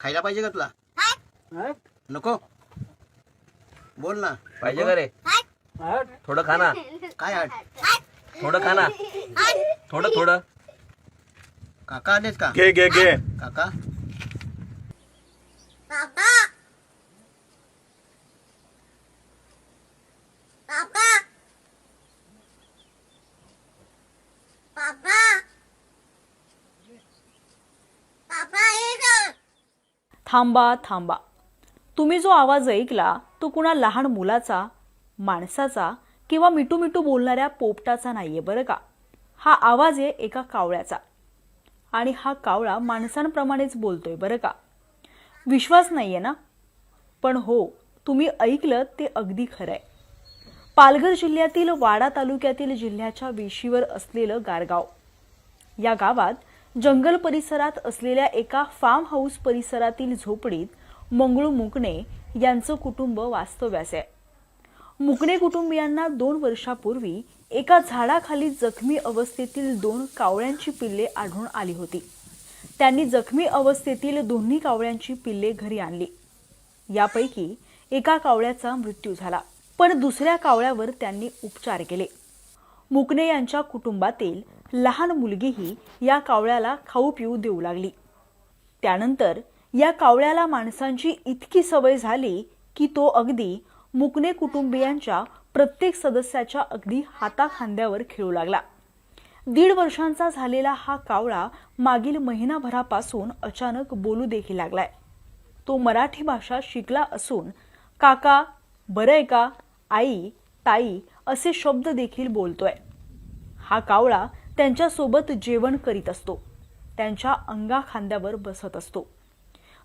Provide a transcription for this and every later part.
खायला पाहिजे का तुला? नको. बोल ना. पाहिजे का रे? थोडं खा ना. काय आठ थोडं खा ना. थोडं थोडं. काका आलेत का? घे घे घे. काका. थांबा थांबा. तुम्ही जो आवाज ऐकला तो कुणा लहान मुलाचा माणसाचा किंवा मिटू मिटू बोलणाऱ्या पोपटाचा नाहीये बरं का? हा आवाज आहे एका कावळ्याचा. आणि हा कावळा माणसांप्रमाणेच बोलतोय बरं का? विश्वास नाहीये ना? पण हो तुम्ही ऐकलं ते अगदी खरं आहे पालघर जिल्ह्यातील वाडा तालुक्यातील जिल्ह्याच्या वेशीवर असलेलं गारगाव. या गावात जंगल परिसरात असलेल्या एका फार्म हाऊस परिसरातील झोपडीत मंगळू मुकणे यांचं कुटुंब वास्तव्यास आहे. मुकणे कुटुंबियांना दोन वर्षापूर्वी एका झाडाखाली जखमी अवस्थेतील दोन कावळ्यांची पिल्ले आढळून आली होती. त्यांनी जखमी अवस्थेतील दोन्ही कावळ्यांची पिल्ले घरी आणली. यापैकी एका कावळ्याचा मृत्यू झाला. पण दुसऱ्या कावळ्यावर त्यांनी उपचार केले. मुकणे यांच्या कुटुंबातील लहान मुलगीही या कावळ्याला खाऊ पिऊ देऊ लागली. त्यानंतर या कावळ्याला माणसांची इतकी सवय झाली की तो अगदी मुकणे कुटुंबियांच्या प्रत्येक सदस्याच्या अगदी हाताखांद्यावर खेळू लागला. दीड वर्षांचा झालेला हा कावळा मागील महिनाभरापासून अचानक बोलू देखील लागलाय. तो मराठी भाषा शिकला असून काका बरं आहे का? आई ताई असे शब्द देखील बोलतोय. हा कावळा त्यांच्यासोबत जेवण करीत असतो. त्यांच्या अंगा खांद्यावर बसत असतो.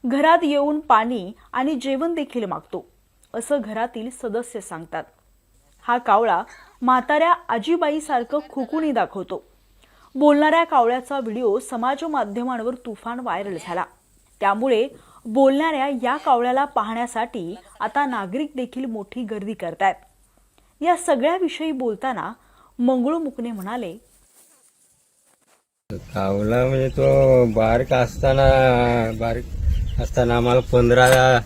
घरात येऊन पाणी आणि जेवण देखील मागतो असं घरातील सदस्य सांगतात. हा कावळा म्हाताऱ्या आजीबाईसारखं खुकुणी दाखवतो. बोलणाऱ्या कावळ्याचा व्हिडिओ समाज माध्यमांवर तुफान व्हायरल झाला. त्यामुळे बोलणाऱ्या या कावळ्याला पाहण्यासाठी आता नागरिक देखील मोठी गर्दी करतायत. या सगळ्याविषयी बोलताना मंगळू मुकणे म्हणाले कावला म्हणजे तो बारीक असताना बारीक असताना आम्हाला पंधरा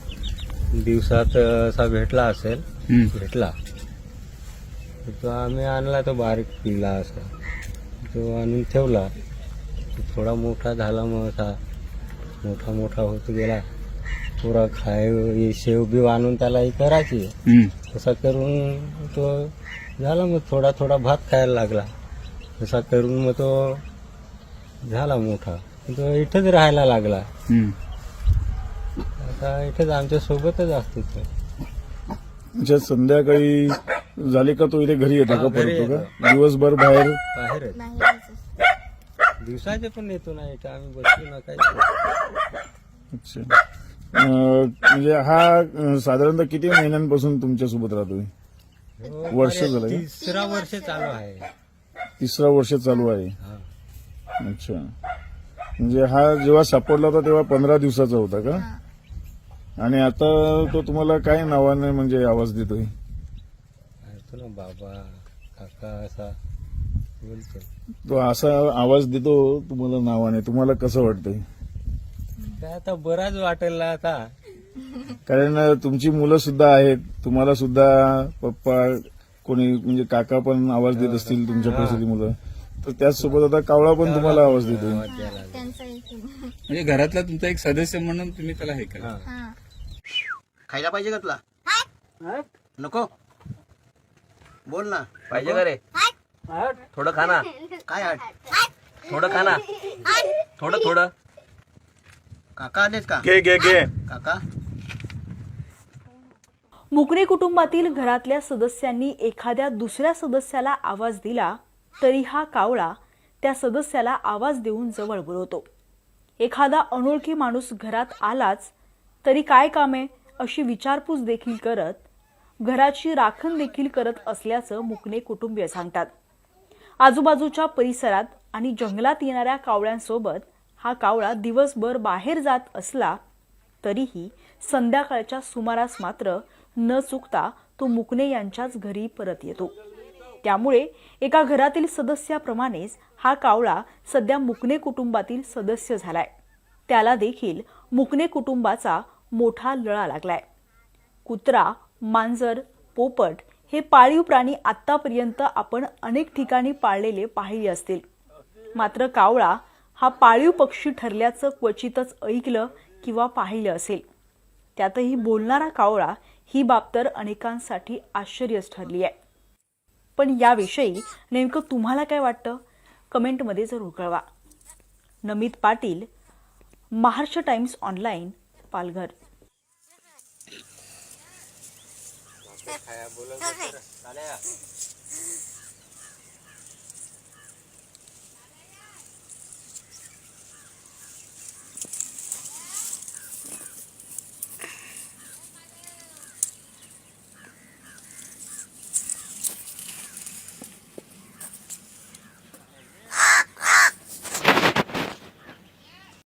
दिवसात असा भेटला असेल भेटला. तो आम्ही आणला तो बारीक पिला असा. तो आणून ठेवला. तो थोडा मोठा झाला मग असा. मोठा मोठा होत गेला. पुरा खाय हे शेव बिव आणून त्याला हे करायची. तसा करून तो झाला मग थोडा थोडा भात खायला लागला. तसा करून मग तो झाला मोठा. तो इथंच राहायला लागला. आता इथंच आमच्या सोबतच असतो तो. म्हणजे संध्याकाळी झाली का तो इथे घरी येतो हा, का परत येतो. का? दिवसभर बाहेर? बाहेरच दिवसाचे पण येतो ना इथं. आम्ही बसलो ना काही. अच्छा. म्हणजे हा साधारणतः किती महिन्यांपासून तुमच्यासोबत राहतोय? हो, वर्ष झालं का? तिसरा वर्ष चालू आहे. तिसरा वर्ष चालू आहे. हा. अच्छा. म्हणजे हा जेव्हा सापडला होता तेव्हा पंधरा दिवसाचा होता का? आणि आता तो तुम्हाला काय नावाने म्हणजे आवाज देतोय? ना बाबा काका असा बोलतो. तो असा आवाज देतो तुम्हाला नावाने. तुम्हाला कसं वाटतंय? काय आता बराच वाटेल आता. कारण तुमची मुलं सुद्धा आहेत. तुम्हाला सुद्धा पप्पा कोणी म्हणजे काका पण आवाज देत असतील तुमच्या परिस्थिती मुलं. तर त्याचसोबत आता कावळा पण तुम्हाला आवाज एक म्हणजे घरातला तुमचा एक सदस्य म्हणून तुम्ही त्याला हे करा. खायला पाहिजे का तुला? नको. बोल ना. पाहिजे का रे? थोडं खा ना. काय आठ थोडं खा ना. थोडं थोडं. काका आलेत का? घे घे घे. काका? मुकणे कुटुंबातील घरातल्या सदस्यांनी एखाद्या दुसऱ्या सदस्याला आवाज दिला तरी हा कावळा त्या सदस्याला आवाज देऊन जवळ बोलवतो एखादा अनोळखी माणूस घरात आलाच तरी काय कामे अशी विचारपूस देखील करत घराची राखण देखील करत असल्याचं मुकणे कुटुंबीय सांगतात. आजूबाजूच्या परिसरात आणि जंगलात येणाऱ्या कावळ्यांसोबत हा कावळा दिवसभर बाहेर जात असला तरीही संध्याकाळच्या सुमारास मात्र न चुकता तो मुकणे यांच्याच घरी परत येतो. त्यामुळे एका घरातील सदस्याप्रमाणेच हा कावळा सध्या मुकणे कुटुंबातील सदस्य झालाय. त्याला देखील मुकणे कुटुंबाचा मोठा लळा लागलाय. कुत्रा मांजर पोपट हे पाळीव प्राणी आतापर्यंत आपण अनेक ठिकाणी पाळलेले पाहिले असतील. मात्र कावळा हा पाळीव पक्षी ठरल्याचं क्वचितच ऐकलं किंवा पाहिलं असेल. त्यातही बोलणारा कावळा ही बाब तर अनेकांसाठी आश्चर्यच ठरली आहे. पण याविषयी नेमकं तुम्हाला काय वाटतं? कमेंटमध्ये जरूर कळवा नमित पाटील महाराष्ट्र टाइम्स ऑनलाईन पालघर.